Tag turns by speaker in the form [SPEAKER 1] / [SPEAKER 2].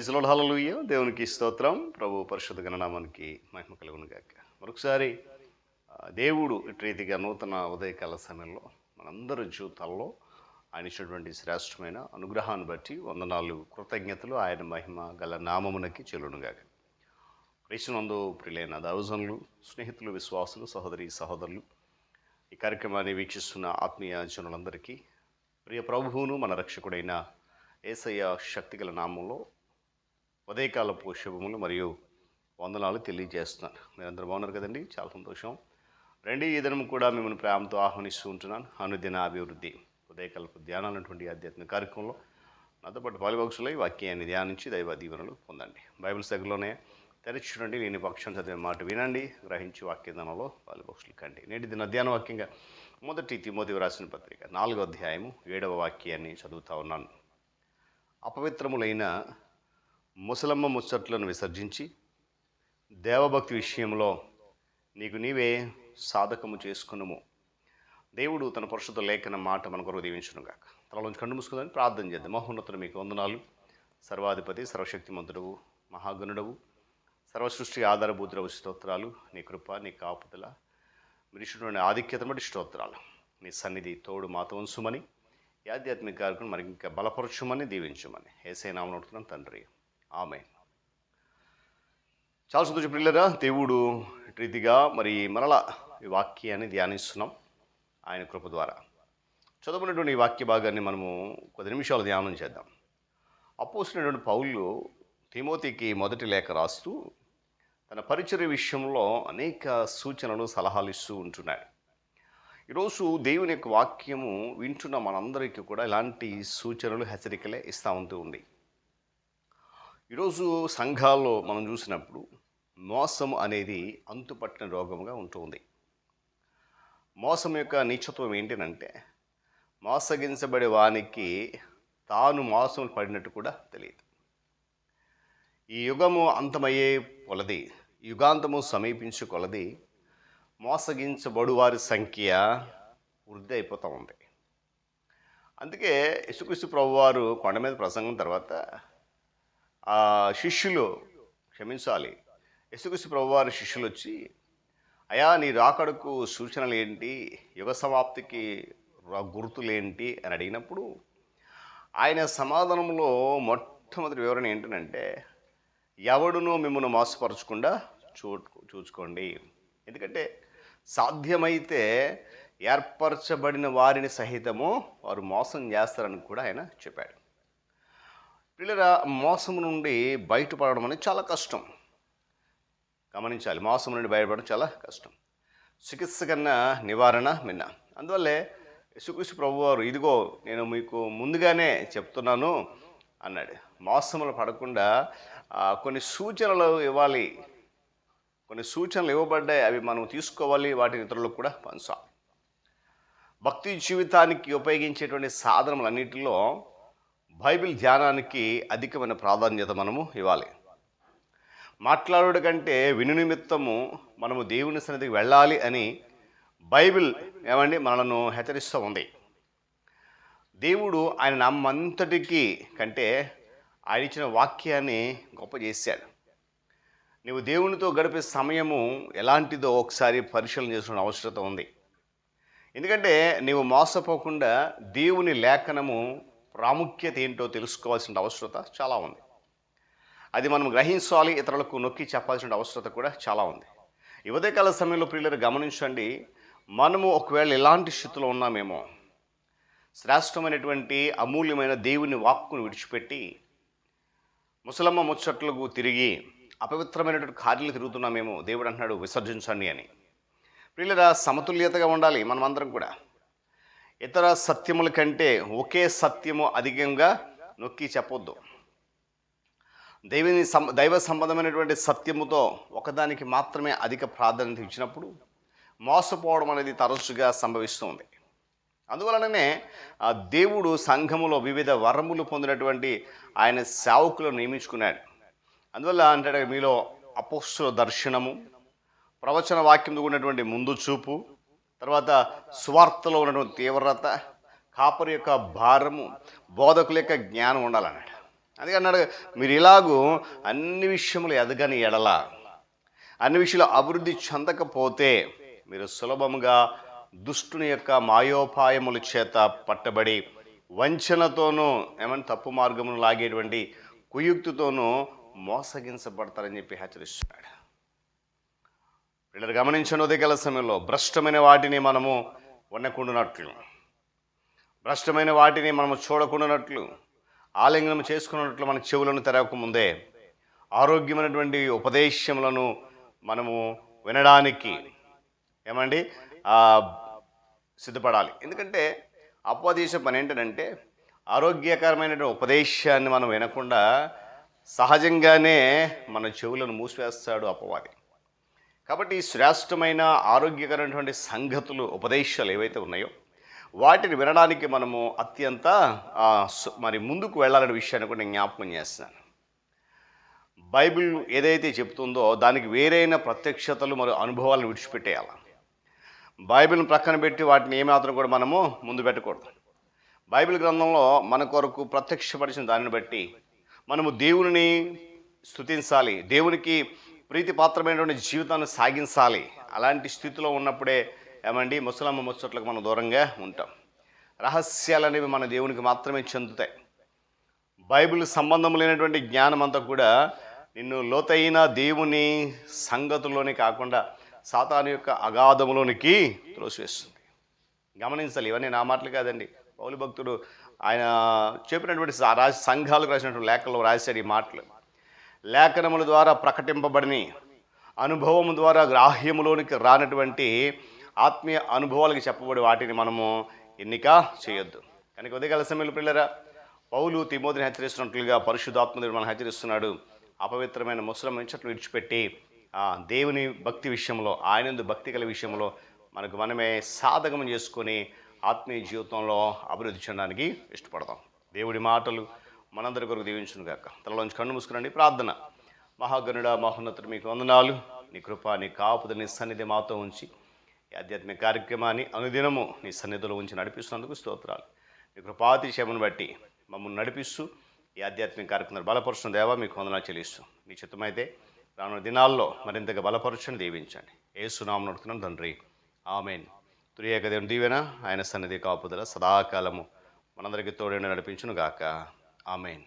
[SPEAKER 1] ప్రైజ్లో హలలుయ్య దేవునికి స్తోత్రం. ప్రభు పరిశుద్ధ గణనామానికి మహిమ కలుగును గాక. మరొకసారి దేవుడు ఇటు రీతిగా నూతన ఉదయకాల సమయంలో మనందరి జీవితాల్లో ఆయన ఇచ్చినటువంటి శ్రేష్టమైన అనుగ్రహాన్ని బట్టి వందనాలు కృతజ్ఞతలు ఆయన మహిమ గల నామమునకి చెల్లునుగాక క్రీస్తునందు ప్రియులైన దౌజనులు స్నేహితులు విశ్వాసులు సహోదరి సహోదరులు ఈ కార్యక్రమాన్ని వీక్షిస్తున్న ఆత్మీయ జనులందరికీ ప్రియ ప్రభువును మన రక్షకుడైన ఏసయ్య శక్తిగల నామంలో ఉదయకాలపు శుభములు మరియు వందనాలు తెలియజేస్తున్నాను. మీరందరూ బాగున్నారు కదండి? చాలా సంతోషం. రండి ఈ దినం కూడా మిమ్మల్ని ప్రేమతో ఆహ్వానిస్తూ ఉంటున్నాను. అనుదిన అభివృద్ధి ఉదయకాలపు ధ్యానాలు అన్నటువంటి ఆధ్యాత్మిక కార్యక్రమంలో నాతో పాటు పాలిభక్షులై వాక్యాన్ని ధ్యానించి దైవ దీవెనలు పొందండి. బైబిల్ దగ్గరలోనే తెరిచి చూడండి నేను పక్షం చదివే మాట వినండి గ్రహించి వాక్యదానంలో పాలిభక్షులు కండి. నేటి దిన ధ్యాన వాక్యంగా మొదటి తిమోతి రాసిన పత్రిక నాలుగో అధ్యాయము ఏడవ వాక్యాన్ని చదువుతా ఉన్నాను. అపవిత్రములైన ముసలమ్మ ముచ్చట్లను విసర్జించి దేవభక్తి విషయంలో నీకు నీవే సాధకము చేసుకునుము. దేవుడు తన పరిశుద్ధ లేఖన మాట మన కొరకు దీవించును గాక. తలలోంచి కన్ను మూసుకుందని ప్రార్థన చేద్దాం. మహోన్నతుడు మీకు వందనాలు. సర్వాధిపతి సర్వశక్తిమంతుడవు మహాగణుడవు సర్వసృష్టి ఆధారభూతుడవు స్తోత్రాలు. నీ కృప నీ కాపుదల మీరు ఆధిక్యతను బట్టి స్తోత్రాలు. నీ సన్నిధి తోడు మాతో ఉంచుమని ఆధ్యాత్మిక కార్యక్రమం మరి ఇంకా బలపరచుమని దీవించమని. ఏసై నామం తండ్రి. ఆమె చాలా సంతోషం పిల్లరా దేవుడు రీతిగా మరి మరలా ఈ వాక్యాన్ని ధ్యానిస్తున్నాం ఆయన కృప ద్వారా. చదువుకున్నటువంటి ఈ వాక్య భాగాన్ని మనము కొద్ది నిమిషాలు ధ్యానం చేద్దాం. అపోసినటువంటి పౌలు తిమోతికి మొదటి లేఖ రాస్తూ తన పరిచర్య విషయంలో అనేక సూచనలు సలహాలు ఇస్తూ ఉంటున్నాడు. ఈరోజు దేవుని యొక్క వాక్యము వింటున్న మనందరికీ కూడా ఇలాంటి సూచనలు హెచ్చరికలే ఇస్తూ ఉంటూ ఉంది. ఈరోజు సంఘాల్లో మనం చూసినప్పుడు మోసం అనేది అంతుపట్టిన రోగముగా ఉంటుంది మోసం యొక్క నీచత్వం ఏంటంటే మోసగించబడే వానికి తాను మోసం పడినట్టు కూడా తెలియదు. ఈ యుగము అంతమయ్యే కొలది యుగాంతము సమీపించు కొలది మోసగించబడు వారి సంఖ్య వృద్ధి అయిపోతూ ఉంది. అందుకే యశుకృష్ణ ప్రభు వారు కొండ మీద ప్రసంగం తర్వాత ఆ శిష్యులు క్షమించాలి. యశుకృష్ణ ప్రభువారి శిష్యులు వచ్చి అయా నీ రాకడకు సూచనలు ఏంటి? యుగ సమాప్తికి గుర్తులేంటి? అని అడిగినప్పుడు ఆయన సమాధానంలో మొట్టమొదటి వివరణ ఏంటంటే ఎవడునూ మిమ్మల్ని మోసపరచకుండా చూ చూసుకోండి. ఎందుకంటే సాధ్యమైతే ఏర్పరచబడిన వారిని సహితము వారు మోసం చేస్తారని కూడా ఆయన చెప్పాడు. పిల్లల మోసం నుండి బయటపడడం అనేది చాలా కష్టం. గమనించాలి మోసం నుండి బయటపడడం చాలా కష్టం. చికిత్స కన్నా నివారణ మిన్న. అందువల్లే యేసుక్రీస్తు ప్రభు వారు ఇదిగో నేను మీకు ముందుగానే చెప్తున్నాను అన్నాడు. మోసములు పడకుండా కొన్ని సూచనలు ఇవ్వాలి. కొన్ని సూచనలు ఇవ్వబడ్డాయి అవి మనం తీసుకోవాలి వాటిని ఇతరులకు కూడా పంచాలి. భక్తి జీవితానికి ఉపయోగించేటువంటి సాధనములన్నిటిలో బైబిల్ ధ్యానానికి అధికమైన ప్రాధాన్యత మనము ఇవ్వాలి. మాట్లాడుట కంటే విను నిమిత్తము మనము దేవుని సన్నిధికి వెళ్ళాలి అని బైబిల్ ఏమండి మనలను హెచ్చరిస్తూ ఉంది. దేవుడు ఆయన నమ్మంతటికి కంటే ఆయన ఇచ్చిన వాక్యాన్ని గొప్ప చేశాడు. నువ్వు దేవునితో గడిపే సమయము ఎలాంటిదో ఒకసారి పరిశీలన చేసుకునే అవసరత ఉంది. ఎందుకంటే నీవు మోసపోకుండా దేవుని లేఖనము ప్రాముఖ్యత ఏంటో తెలుసుకోవాల్సిన అవసరత చాలా ఉంది. అది మనం గ్రహించాలి ఇతరులకు నొక్కి చెప్పాల్సిన అవసరత కూడా చాలా ఉంది. ఈ ఉదయకాల సమయంలో ప్రియులు గమనించండి మనము ఒకవేళ ఎలాంటి స్థితిలో ఉన్నామేమో శ్రేష్టమైనటువంటి అమూల్యమైన దేవుని వాక్కును విడిచిపెట్టి ముసలమ్మ ముచ్చట్లకు తిరిగి అపవిత్రమైనటువంటి కార్యాలు తిరుగుతున్నామేమో దేవుడు అంటున్నాడు విసర్జించండి అని. ప్రియులరా సమతుల్యతగా ఉండాలి మనమందరం కూడా. ఇతర సత్యముల కంటే ఒకే సత్యము అధికంగా నొక్కి చెప్పొద్దు. దైవని సం దైవ సంబంధమైనటువంటి సత్యముతో ఒకదానికి మాత్రమే అధిక ప్రాధాన్యత ఇచ్చినప్పుడు మోసపోవడం అనేది తరచుగా సంభవిస్తుంది. అందువలననే ఆ దేవుడు సంఘములో వివిధ వరములు పొందినటువంటి ఆయన సేవకులను నియమించుకున్నాడు. అందువల్ల అంటే మీలో అపోస్తుల దర్శనము ప్రవచన వాక్యం ఉన్నటువంటి ముందు చూపు తర్వాత స్వార్థలో ఉన్నటువంటి తీవ్రత కాపరి యొక్క భారము బోధకుల యొక్క జ్ఞానం ఉండాలన్నాడు. అందుకే అన్నాడు మీరు ఇలాగూ అన్ని విషయములు ఎదగని ఎడల అన్ని విషయాలు అభివృద్ధి చెందకపోతే మీరు సులభముగా దుష్టుని యొక్క మాయోపాయముల చేత పట్టబడి వంచనతోనూ ఏమని తప్పు మార్గమును లాగేటువంటి కుయుక్తితోనూ మోసగించబడతారని చెప్పి హెచ్చరిస్తున్నాడు. వీళ్ళని గమనించిన ఉదయకాల సమయంలో భ్రష్టమైన వాటిని మనము వన్నకుండునట్లు భ్రష్టమైన వాటిని మనము చూడకుండానట్లు ఆలింగనం చేసుకున్నట్లు మన చెవులను తెరవకముందే ఆరోగ్యమైనటువంటి ఉపదేశములను మనము వినడానికి ఏమండి? సిద్ధపడాలి. ఎందుకంటే అపవాదేశ పని ఏంటంటే ఆరోగ్యకరమైనటువంటి ఉపదేశాన్ని మనం వినకుండా సహజంగానే మన చెవులను మూసివేస్తాడు అపవాది. కాబట్టి ఈ శ్రేష్టమైన ఆరోగ్యకరమైనటువంటి సంగతులు ఉపదేశాలు ఏవైతే ఉన్నాయో వాటిని వినడానికి మనము అత్యంత మరి ముందుకు వెళ్ళాలనే విషయాన్ని కూడా నేను జ్ఞాపకం చేస్తున్నాను బైబిల్ ఏదైతే చెప్తుందో దానికి వేరైన ప్రత్యక్షతలు మరియు అనుభవాలను విడిచిపెట్టేయాలి. బైబిల్ని ప్రక్కన పెట్టి వాటిని ఏమాత్రం కూడా మనము ముందు పెట్టకూడదు. బైబిల్ గ్రంథంలో మన కొరకు ప్రత్యక్షపరిచిన దానిని బట్టి మనము దేవుని స్తుతించాలి. దేవునికి ప్రీతి పాత్రమైనటువంటి జీవితాన్ని సాగించాలి. అలాంటి స్థితిలో ఉన్నప్పుడే ఏమండి? ముసలమ్మ ముచ్చట్లకు మనం దూరంగా ఉంటాం. రహస్యాలు అనేవి మన దేవునికి మాత్రమే చెందుతాయి. బైబిల్ సంబంధం లేనటువంటి జ్ఞానం అంతా కూడా నిన్ను లోతైన దేవుని సంగతుల్లోనే కాకుండా సాతాను యొక్క అగాధములోనికి త్రోసివేస్తుంది. గమనించాలి ఇవన్నీ నా మాటలు కాదండి. పౌలు భక్తుడు ఆయన చెప్పినటువంటి రాజ సంఘాలకు రాసినటువంటి లేఖల్లో రాశాడు ఈ మాటలు. లేఖనముల ద్వారా ప్రకటింపబడిని అనుభవం ద్వారా గ్రాహ్యములోనికి రానటువంటి ఆత్మీయ అనుభవాలకి చెప్పబడి వాటిని మనము ఎన్నిక చేయొద్దు. కనుక ఉదయకాల సమయంలో పిల్లరా పౌలు తిమోదిని హెచ్చరిస్తున్నట్లుగా పరిశుద్ధాత్మదేవుడు మనం హెచ్చరిస్తున్నాడు. అపవిత్రమైన ముసలం ముచ్చట్లు విడిచిపెట్టి ఆ, దేవుని భక్తి విషయంలో ఆయనందు భక్తి గల విషయంలో మనకు మనమే సాధకం చేసుకొని ఆత్మీయ జీవితంలో అభివృద్ధి చెందడానికి ఇష్టపడతాం. దేవుడి మాటలు మనందరి కొరకు దీవించును గాక. తలలోంచి కన్ను మూసుకురండి. ప్రార్థన. మహాగణుడ మహోన్నతుడు మీకు వందనాలు. నీ కృప నీ కాపుద నీ సన్నిధి మాతో ఉంచి ఈ ఆధ్యాత్మిక కార్యక్రమాన్ని అనుదినము నీ సన్నిధిలో ఉంచి నడిపిస్తున్నందుకు స్తోత్రాలు. నీ కృపాతిశయమును బట్టి మమ్మల్ని నడిపిస్తూ ఈ ఆధ్యాత్మిక కార్యక్రమం బలపరుస్తున్న దేవా మీకు వందనాలు చెల్లిస్తూ. నీ చిత్తమైతే రానున్న దినాల్లో మరింతగా బలపరచని దీవించండి. ఏసునామం నడుతున్నాం తండ్రి. ఆమెన్. తురియేక దేవుని దీవెన ఆయన సన్నిధి కాపుదల సదాకాలము మనందరికీ తోడైన నడిపించును గాక. ఆమెన్